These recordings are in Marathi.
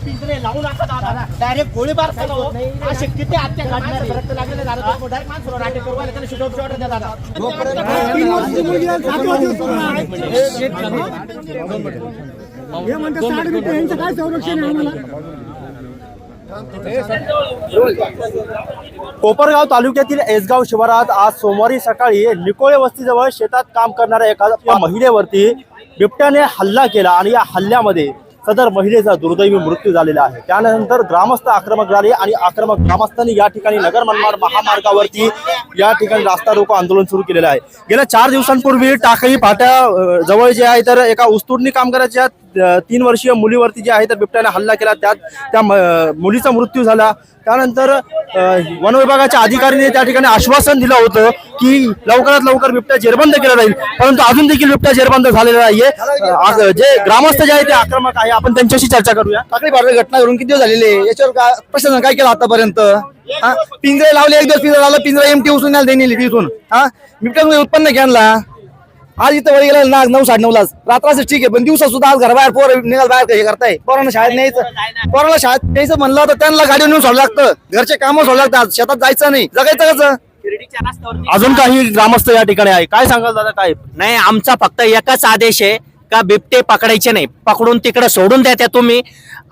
पिंजरे लावू नका दादा डायरेक्ट गोळीबार केला हो. असे किती हत्या घडणार? रक्त दादा डायरेक्ट करू द्या दादा तीन वर्षाची मुलगी सात. हे म्हणतात साठ बिट्टे यांचं काय संरक्षण आहे आम्हाला कोपरगाव तालुक्यातील एसगाव शिवारात आज सोमवारी सकाळी निकोळे वस्तीजवळ शेतात काम करणाऱ्या एका महिलेवरती बिबट्याने हल्ला केला आणि या हल्ल्यामध्ये सदर महिलेचा दुर्दैवी मृत्यू झालेला आहे. त्यानंतर ग्रामस्थ आक्रमक झाले आणि आक्रमक ग्रामस्थांनी या ठिकाणी नगर मनमाड महामार्गावरती या ठिकाणी रास्ता रोको आंदोलन सुरू केलेलं आहे. गेल्या चार दिवसांपूर्वी टाकळी फाट्या जवळ जे आहे तर एका ऊसतोडणी कामगाराच्या तीन वर्षीय मुलीवरती जे आहे तर बिबट्याने हल्ला केला. त्यात त्या मुलीचा मृत्यू झाला. त्यानंतर वन विभागाच्या अधिकाऱ्यांनी त्या ठिकाणी आश्वासन दिलं होतं की लवकरात लवकर बिबट्या जेरबंद केला जाईल. परंतु अजून देखील बिबट्या जेरबंद झालेला नाहीये. जे ग्रामस्थ जे आहे ते आक्रमक आहे. आपण त्यांच्याशी चर्चा करूया. टाकळी भारत घटना घडून किती दिवस झालेले? याच्यावर का प्रशासन काय केलं आतापर्यंत? हा? पिंजरे लावले एक दिवस पिंजरा लावला पिंजरा एमटी उचलून न्यायला देणे तिथून हा? बिबट्या उत्पन्न घ्यायला आज इथं वळी गेला ना नऊ साडे नऊलाच रात्राचं ठीक आहे पण दिवसा सुद्धा आज घराबाहेर पोर निघाल बाहेर हे करताय. पोरांना शाळेत न्यायचं पोरांना शाळेत न्यायचं म्हणलं तर त्यांना गाडी नेऊन सोडलं लागतं. घरचे कामं सोडलं लागतात शेतात जायचं नाही. जगायचं कसं? अजून काही ग्रामस्थ या ठिकाणी आहे? काय सांगाल दादा काय? नाही आमचा फक्त एकच आदेश आहे का बिबटे पकडायचे नाही. पकडून तिकडे सोडून द्या त्या तुम्ही.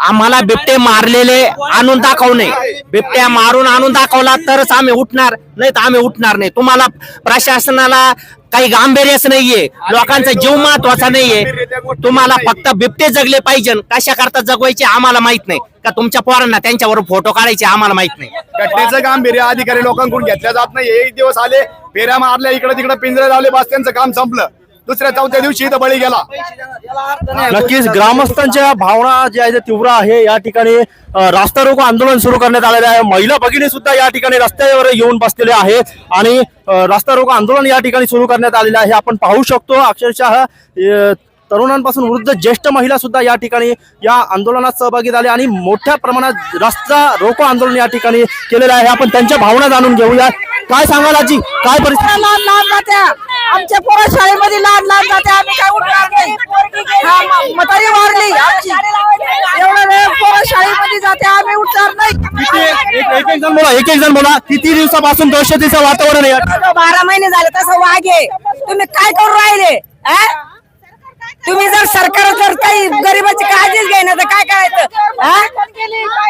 आम्हाला बिबटे मारलेले आणून दाखवू नये. बिबट्या मारून आणून दाखवला तरच आम्ही उठणार नाही तर आम्ही उठणार नाही. तुम्हाला प्रशासनाला काही गांभीर्यच नाहीये. लोकांचा जीव महत्त्वाचा नाहीये. तुम्हाला फक्त बिबटे जगले पाहिजे. कशा करता जगवायचे आम्हाला माहीत नाही. का तुमच्या पोरांना त्यांच्यावर फोटो काढायचे आम्हाला माहीत नाही. घटनेचं गांभीर्य अधिकारी लोकांकडून घेतलं जात नाही एक दिवस आले फेऱ्या मारल्या इकडे तिकडे पिंजरे लावले बस त्यांचं काम संपलं. दुसऱ्या चौथ्या दिवशी इथं बळी गेला. नक्कीच ग्रामस्थांच्या भावना ज्या आहेत तीव्र आहे. या ठिकाणी रास्ता रोको आंदोलन सुरू करण्यात आलेलं आहे. महिला भगिनी सुद्धा या ठिकाणी रस्त्यावर येऊन बसलेले आहेत. आणि रास्ता रोको आंदोलन या ठिकाणी सुरू करण्यात आलेलं आहे. आपण पाहू शकतो. अक्षरशः तरुणांपासून वृद्ध ज्येष्ठ महिला सुद्धा या ठिकाणी या आंदोलनात सहभागी झाले आणि मोठ्या प्रमाणात रस्ता रोको आंदोलन या ठिकाणी केलेलं आहे. आपण त्यांच्या भावना जाणून घेऊया काय सांगाल आजी? काय परिस्थिती? लहान लहान जात्या. आमच्या पोरा शाळेमध्ये लहान लहान जात्या. आम्ही काय उठणार नाही. हा, म- म्हातारी वारली आमची. एवढं वेळ पोरा शाळेमध्ये जात्या. आम्ही उठणार किती? नाही एक एक एक जण बोला एक एक जण बोला. किती दिवसापासून दहशतीचं वातावरण आहे? या बारा महिने झाले तसं वाघे तुम्ही काय करू राहिले? हा? तुम्ही जर सरकार जर काही गरीबाची काळजीच घेणं तर काय करायचं हा?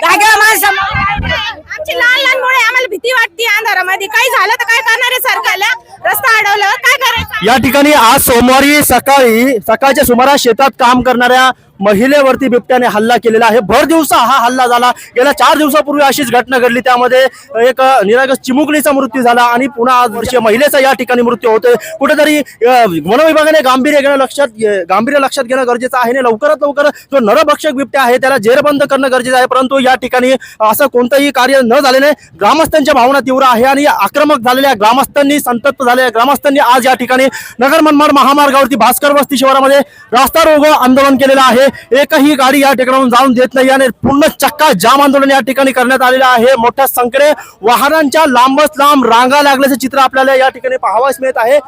जाग्यावर माणसं आमची लहान लहान मुळे आम्हाला भीती वाटते अंधारामध्ये काही झालं तर काय करणार आहे सरकारला रस्ता अडवलं काय करायचं या ठिकाणी आज सोमवारी सकाळी सकाळच्या सुमारास शेतात काम करणाऱ्या महिलेवरती बिबट्याने हल्ला केलेला आहे. भर दिवसा हा हल्ला झाला. गेल्या चार दिवसापूर्वी अशीच घटना घडली. त्यामध्ये एक निरागस चिमुकलीचा मृत्यू झाला आणि पुन्हा आज वर्षीय महिलेचा या ठिकाणी मृत्यू होतोय. कुठेतरी वनविभागाने गांभीर्य घेणं लक्षात गांभीर्य लक्षात घेणं गरजेचं आहे. आणि लवकरात लवकर जो नरभक्षक बिबट्या आहे त्याला जेरबंद करणं गरजेचं आहे. परंतु या ठिकाणी असं कोणतंही कार्य न झाल्याने ग्रामस्थांच्या भावना तीव्र आहे आणि आक्रमक झालेल्या ग्रामस्थांनी संतप्त झालेल्या ग्रामस्थांनी आज या ठिकाणी नगर मनमाड महामार्गावरती भास्कर वस्ती शहरामध्ये रास्ता रोग आंदोलन केलेलं आहे. एकही गाडी या ठिकाणाहून जाऊन देत नाही आणि पूर्ण चक्का जाम आंदोलन या ठिकाणी करण्यात आलेलं आहे. मोठ्या संख्येने वाहनांच्या लांबच लांब रांगा लागल्याचं चित्र आपल्याला या ठिकाणी पाहावयास मिळत आहे.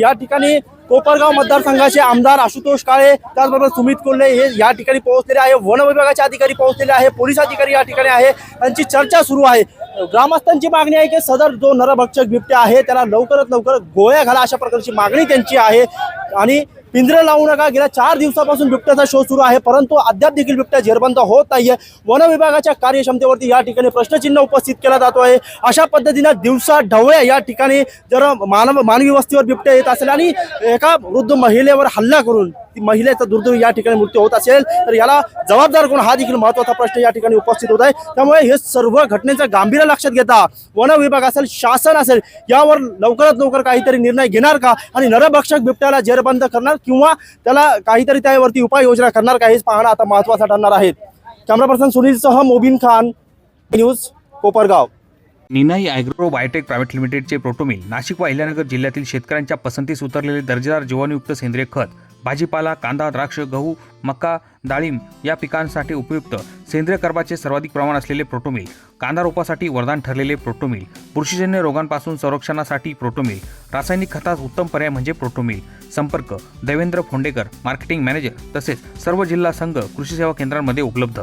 या ठिकाणी कोपरगाव मतदारसंघाचे आमदार आशुतोष काळे त्याचबरोबर सुमित कोल्हे हे या ठिकाणी पोहोचलेले आहे. वन विभागाचे अधिकारी पोहोचलेले आहे. पोलीस अधिकारी या ठिकाणी आहे. त्यांची चर्चा सुरू आहे. ग्रामस्थांची मागणी आहे की सदर जो नरभक्षक बिबट्या आहे त्याला लवकरात लवकर गोळ्या घाला अशा प्रकारची मागणी त्यांची आहे. आणि पिंजरे लावू नका. गेल्या चार दिवसापासून बिबट्याचा शोध सुरू आहे परंतु अद्याप देखील बिबट्या झेरबंद होत नाहीये. वन विभागाच्या कार्यक्षमतेवरती या ठिकाणी प्रश्नचिन्ह उपस्थित केला जातो आहे. अशा पद्धतीनं दिवसा ढवळ्या या ठिकाणी जर मानव मानवी वस्तीवर बिबट्या येत असेल आणि एका वृद्ध महिलेवर हल्ला करून महिलेचा दुर्दैव या ठिकाणी मृत्यू होत असेल तर याला जबाबदार कोण? हा देखील महत्त्वाचा प्रश्न या ठिकाणी उपस्थित होत आहे. त्यामुळे हे सर्व घटनेचं गांभीर्य लक्षात घेता वन विभाग असेल शासन असेल यावर लवकरात लवकर काहीतरी निर्णय घेणार का? आणि नरभक्षक बिबट्याला जेरबंद करणार किंवा त्याला काहीतरी त्यावरती उपाययोजना करणार का? हेच पाहणं आता महत्वाचं ठरणार आहे. Camera person सुनीलसह Mobin Khan news Kopargaon. Ninai agro biotech private लिमिटेडचे प्रोटोमिल नाशिक व अहिल्यानगर जिल्ह्यातील शेतकऱ्यांच्या पसंतीस उतरलेले दर्जेदार जीवाणूयुक्त सेंद्रिय खत भाजीपाला कांदा द्राक्ष गहू मका डाळिंब या पिकांसाठी उपयुक्त. सेंद्रिय कर्बाचे सर्वाधिक प्रमाण असलेले प्रोटोमिल. कांदा रोपासाठी वरदान ठरलेले प्रोटोमिल. बुरशीजन्य रोगांपासून संरक्षणासाठी प्रोटोमिल. रासायनिक खतास उत्तम पर्याय म्हणजे प्रोटोमिल. संपर्क. देवेंद्र फोंडेकर मार्केटिंग मॅनेजर तसेच सर्व जिल्हा संघ कृषी सेवा केंद्रांमध्ये उपलब्ध.